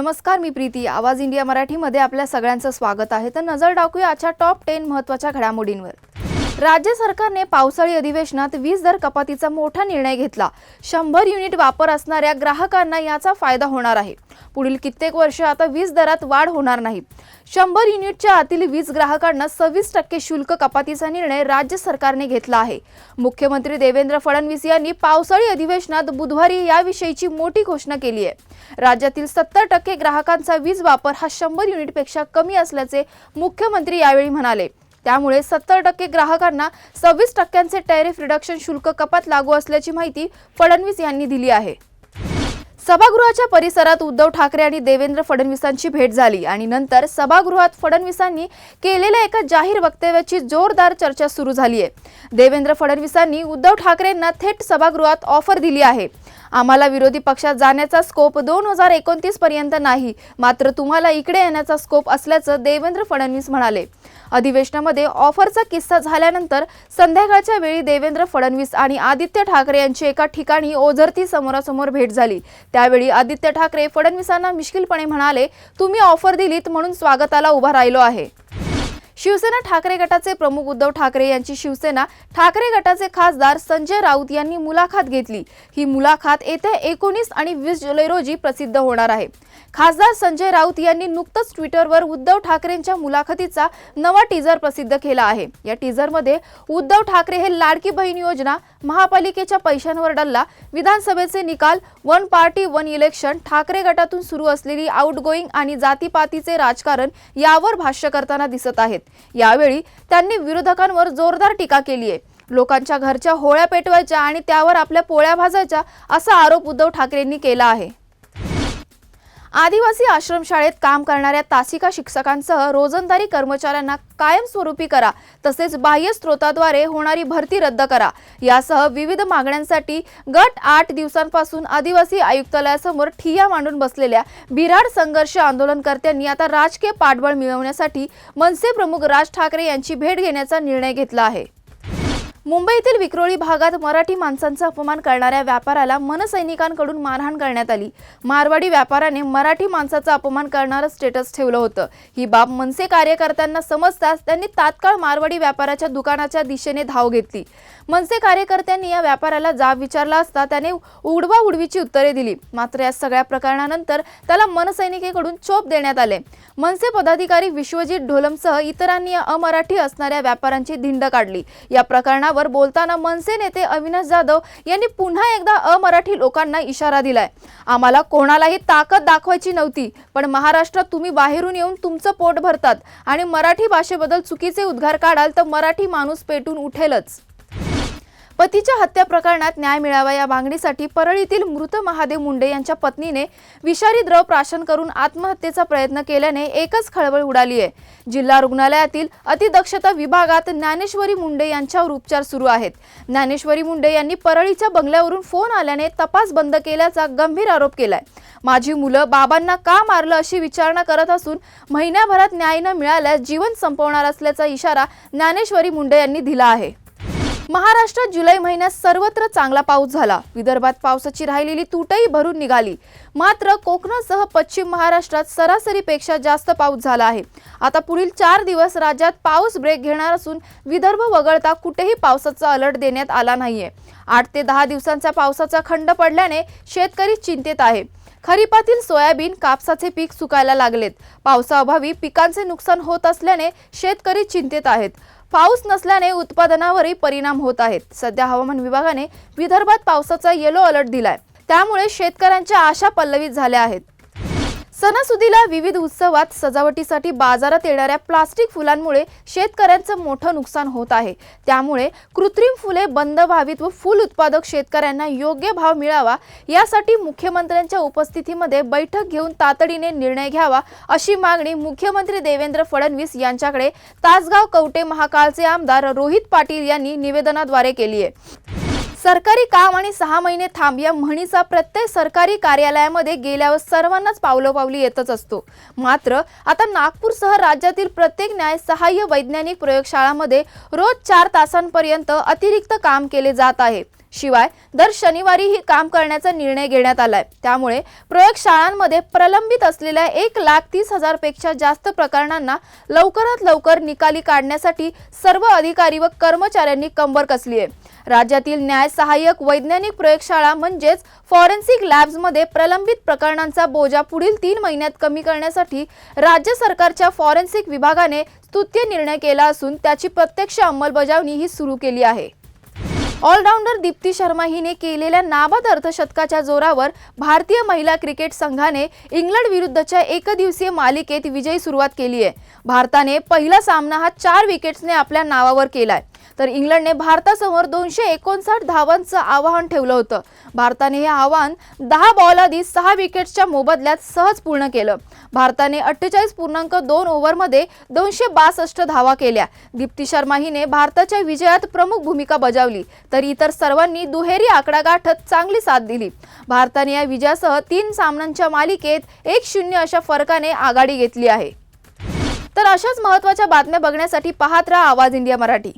नमस्कार मी प्रीती. आवाज इंडिया मराठीमध्ये आपल्या सगळ्यांचं स्वागत आहे. तर नजर टाकूया आजच्या टॉप टेन महत्त्वाच्या घडामोडींवर. राज्य सरकारने पावसाळी अधिवेशनात वीज दर कपातीचा मोठा निर्णय घेतला. शंभर युनिट वापर असणाऱ्या ग्राहकांना याचा फायदा होणार आहे. पुढील कित्येक वर्ष आता वीज दरात वाढ होणार नाही. शंभर युनिटच्या आतील वीज ग्राहकांना सव्वीस टक्के शुल्क कपातीचा निर्णय राज्य सरकारने घेतला आहे. मुख्यमंत्री देवेंद्र फडणवीस यांनी पावसाळी अधिवेशनात बुधवारी याविषयीची मोठी घोषणा केली आहे. राज्यातील सत्तर टक्के ग्राहकांचा वीज वापर हा शंभर युनिटपेक्षा कमी असल्याचे मुख्यमंत्री यावेळी म्हणाले. त्यामुळे सत्तर टक्के ग्राहकांना सव्वीस टक्क्यांचे टॅरिफ रिडक्शन शुल्क कपात लागू असल्याची माहिती फडणवीस यांनी दिली आहे. सभागृहाच्या परिसरात उद्धव ठाकरे आणि देवेंद्र फडणवीसांची भेट झाली आणि नंतर सभागृहात फडणवीसांनी केलेल्या एका जाहीर वक्तव्याची जोरदार चर्चा सुरू झाली आहे. देवेंद्र फडणवीसांनी उद्धव ठाकरेंना थेट सभागृहात ऑफर दिली आहे. आम्हाला विरोधी पक्षात जाण्याचा स्कोप दोन हजार एकोणतीस पर्यंत नाही. मात्र तुम्हाला इकडे येण्याचा स्कोप असल्याचं देवेंद्र फडणवीस म्हणाले. अधिवेशनामध्ये ऑफरचा किस्सा झाल्यानंतर संध्याकाळच्या वेळी देवेंद्र फडणवीस आणि आदित्य ठाकरे यांची एका ठिकाणी ओझरती समोरासमोर भेट झाली. त्यावेळी आदित्य ठाकरे फडणवीसांना मिश्किलपणे म्हणाले तुम्ही ऑफर दिलीत म्हणून स्वागताला उभा राहिलो आहे. शिवसेना ठाकरे गटाचे प्रमुख उद्धव ठाकरे यांची शिवसेना ठाकरे गटाचे खासदार संजय राऊत यांनी मुलाखत घेतली. ही मुलाखत येत्या एकोणीस आणि वीस जुलै रोजी प्रसिद्ध होणार आहे. खासदार संजय राऊत यांनी नुकतंच ट्विटरवर उद्धव ठाकरेंच्या मुलाखतीचा नवा टीजर प्रसिद्ध केला आहे. या टीजरमध्ये उद्धव ठाकरे हे लाडकी बहीण योजना महापालिकेच्या पैशांवर डल्ला विधानसभेचे निकाल one party one election Thackeray गटातून सुरू असलेली आउटगोईंग आणि जातीपातीचे राजकारण यावर भाष्य करताना दिसत आहेत. यावेळी त्यांनी विरोधकांवर जोरदार टीका केली आहे. लोकांच्या घरच्या होळ्या पेटवायच्या आणि त्यावर आपल्या पोळ्या भाजायच्या असा आरोप उद्धव ठाकरेंनी केला आहे. आदिवासी आश्रमशाळेत काम करणाऱ्या तासिका शिक्षकांसह रोजंदारी कर्मचाऱ्यांना कायमस्वरूपी करा तसेच बाह्य स्रोताद्वारे होणारी भरती रद्द करा. यासह विविध मागण्यांसाठी गट आठ दिवसांपासून आदिवासी आयुक्तालयासमोर ठिय्या मांडून बसलेल्या बिराड संघर्ष आंदोलनकर्त्यांनी आता राजकीय पाठबळ मिळवण्यासाठी मनसे प्रमुख राज ठाकरे यांची भेट घेण्याचा निर्णय घेतला आहे. मुंबईतील विक्रोळी भागात मराठी माणसांचा अपमान करणाऱ्या व्यापाऱ्याला मनसैनिकांकडून मारहाण करण्यात आली. मारवाडी व्यापाऱ्याने मराठी माणसाचा अपमान करणारं स्टेटस ठेवलं होतं. ही बाब मनसे कार्यकर्त्यांना समजताच त्यांनी तात्काळ मारवाडी व्यापाऱ्याच्या दुकानाच्या दिशेने धाव घेतली. मनसे कार्यकर्त्यांनी या व्यापाऱ्याला जाब विचारला असता त्याने उडवा उडवीची उत्तरे दिली. मात्र या सगळ्या प्रकरणानंतर त्याला मनसैनिकेकडून चोप देण्यात आले. मनसे पदाधिकारी विश्वजित ढोलमसह इतरांनी या अमराठी असणाऱ्या व्यापाऱ्यांची धिंड काढली. या प्रकरणावर बोलताना मनसे नेते अविनाश जाधव यांनी पुन्हा एकदा अमराठी लोकांना इशारा दिलाय. आम्हाला कोणालाही ताकद दाखवायची नव्हती पण महाराष्ट्रात तुम्ही बाहेरून येऊन तुमचं पोट भरतात आणि मराठी भाषेबद्दल चुकीचे उद्गार काढाल तर मराठी माणूस पेटून उठेलच. पतीच्या हत्या प्रकरणात न्याय मिळावा या मागणीसाठी परळीतील मृत महादेव मुंडे यांच्या पत्नीने विषारी द्रव प्राशन करून आत्महत्येचा प्रयत्न केल्याने एकच खळबळ उडाली आहे. जिल्हा रुग्णालयातील अतिदक्षता विभागात ज्ञानेश्वरी मुंडे यांच्यावर उपचार सुरू आहेत. ज्ञानेश्वरी मुंडे यांनी परळीच्या बंगल्यावरून फोन आल्याने तपास बंद केल्याचा गंभीर आरोप केलाय. माझी मुलं बाबांना का मारलं अशी विचारणा करत असून महिन्याभरात न्याय न मिळाल्यास जीवन संपवणार असल्याचा इशारा ज्ञानेश्वरी मुंडे यांनी दिला आहे. महाराष्ट्रात जुलै महिन्यात सर्वत्र चांगला पाऊस झाला. विदर्भात पावसाची राहिलेली तुटही भरून निघाली. मात्र कोकणासह पश्चिम महाराष्ट्रात सरासरीपेक्षा जास्त पाऊस झाला आहे. आता पुढील चार दिवस राज्यात पाऊस ब्रेक घेणार असून विदर्भ वगळता कुठेही पावसाचा अलर्ट देण्यात आला नाहीये. आठ ते दहा दिवसांचा पावसाचा खंड पडल्याने शेतकरी चिंतेत आहे. खरीपातील सोयाबीन कापसाचे पीक सुकायला लागलेत. पावसाअभावी पिकांचे नुकसान होत असल्याने शेतकरी चिंतेत आहेत. पाऊस नसल्याने उत्पादनावरही परिणाम होत आहेत. सध्या हवामान विभागाने विदर्भात पावसाचा येलो अलर्ट दिलाय. त्यामुळे शेतकऱ्यांच्या आशा पल्लवित झाल्या आहेत. सणासुदीला विविध उत्सवात सजावटीसाठी बाजारात येणाऱ्या प्लास्टिक फुलांमुळे शेतकऱ्यांचं मोठं नुकसान होत आहे. त्यामुळे कृत्रिम फुले बंद व्हावीत व फुल उत्पादक शेतकऱ्यांना योग्य भाव मिळावा यासाठी मुख्यमंत्र्यांच्या उपस्थितीमध्ये बैठक घेऊन तातडीने निर्णय घ्यावा अशी मागणी मुख्यमंत्री देवेंद्र फडणवीस यांच्याकडे. तासगाव कवटे महाकाळचे आमदार रोहित पाटील यांनी निवेदनाद्वारे केली आहे. सरकारी काम आणि सहा महिने थांब या म्हणीचा प्रत्येक सरकारी कार्यालयामध्ये गेल्यावर सर्वांनाच पावलोपावली येतच असतो. मात्र आता नागपूरसह राज्यातील प्रत्येक न्याय सहाय्य वैज्ञानिक प्रयोगशाळामध्ये रोज चार तासांपर्यंत अतिरिक्त काम केले जात आहे. शिवाय दर शनिवारीही काम करण्याचा निर्णय घेण्यात आलाय. त्यामुळे प्रयोगशाळांमध्ये प्रलंबित असलेल्या एक लाख तीस हजारपेक्षा जास्त प्रकरणांना लवकरात लवकर निकाली काढण्यासाठी सर्व अधिकारी व कर्मचाऱ्यांनी कंबर कसली आहे. राज्यातील न्याय सहाय्यक वैज्ञानिक प्रयोगशाळा म्हणजेच फॉरेन्सिक लॅब्समध्ये प्रलंबित प्रकरणांचा बोजा पुढील तीन महिन्यात कमी करण्यासाठी राज्य सरकारच्या फॉरेन्सिक विभागाने स्तुत्य निर्णय केला असून त्याची प्रत्यक्ष अंमलबजावणी ही सुरू केली आहे. ऑलराऊंडर दीप्ती शर्मा हिने केलेल्या नाबाद अर्धशतकाच्या जोरावर भारतीय महिला क्रिकेट संघाने इंग्लंड विरुद्धच्या एकदिवसीय मालिकेत विजयी सुरुवात केली आहे. भारताने पहिला सामना हा चार विकेट्सने आपल्या नावावर केलाय. तर इंग्लंडने भारतासमोर दोनशे एकोणसाठ धावांचं आवाहन ठेवलं होतं. भारताने हे आव्हान दहा बॉल आधी सहा विकेट्सच्या मोबदल्यात सहज पूर्ण केलं. भारताने अठ्ठेचाळीस पूर्णांक दोन ओव्हरमध्ये दोनशे बासष्ट धावा केल्या. दीप्ती शर्मा हिने भारताच्या विजयात प्रमुख भूमिका बजावली तर इतर सर्वांनी दुहेरी आकडा गाठत चांगली साथ दिली. भारताने या विजयासह तीन सामन्यांच्या मालिकेत एक शून्य अशा फरकाने आघाडी घेतली आहे. तर अशाच महत्त्वाच्या बातम्या बघण्यासाठी पाहत राहा आवाज इंडिया मराठी.